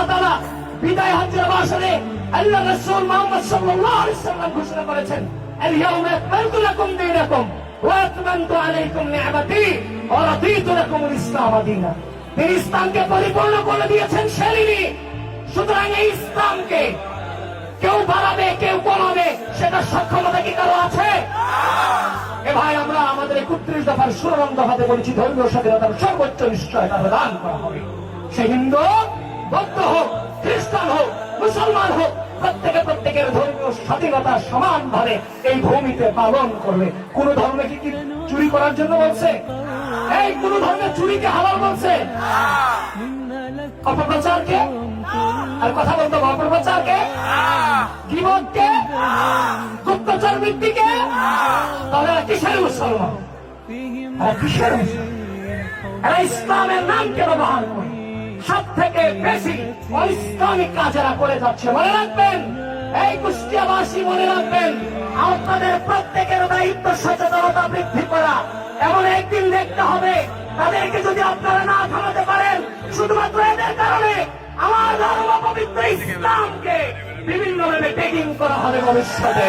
আল্লাহ তালা বিদায় হজ্জের বাসরে আল্লাহ রসুল মোহাম্মদ সাল্লাল্লাহু আলাইহি সাল্লাম ঘোষণা করেছেন, আল ইয়াউমা আকমালতু লাকুম দীনাকুম ওয়া আতমামতু আলাইকুম নি'মাতি ওয়া রাদিতু লাকুমুল ইসলাম দীনা। তিনি ইসলামকে পরিপূর্ণ করে দিয়েছেন সেলিনি সুতরাং এই ইসলামকে কেউ বাড়াবে, কেউ কমাবে, সেটা সক্ষমতা কি কারও আছে? এ ভাই, আমরা আমাদের একত্রিশ দফার ষোলো দফাতে বলেছি ধর্মীয় স্বাধীনতার সর্বোচ্চ নিশ্চয়তা প্রদান করা হবে। সে হিন্দু বৌদ্ধ হোক, খ্রিস্টান হোক, মুসলমান হোক, প্রত্যেকে প্রত্যেকের ধর্মীয় স্বাধীনতা সমানভাবে এই ভূমিতে পালন করবে। কোন ধর্মে কি কি চুরি করার জন্য বলছে? এই কোন ধর্মে চুরিকে হালাল বলছে? অপপ্রচারকে? আর কথা বলতে অপপ্রচারকে? বিপদকে গুপ্তচর বৃত্তিকে? তাহলে কিসের মুসলমান? কিসের মুসলমান? ইসলামের নামকে ব্যবহার করে? সব থেকে বেশি অইসলামিক কাজ এরা করে যাচ্ছে। মনে রাখবেন, এই কুষ্টিয়াবাসী মনে রাখবেন, আপনাদের প্রত্যেকের দায়িত্ব সচেতনতা বৃদ্ধি করা। এমন একদিন দেখতে হবে, তাদেরকে যদি আপনারা না থামাতে পারেন, শুধুমাত্র এদের কারণে আমার ধর্ম পবিত্র ইসলামকে বিভিন্নভাবে টেকিং করা হবে ভবিষ্যতে।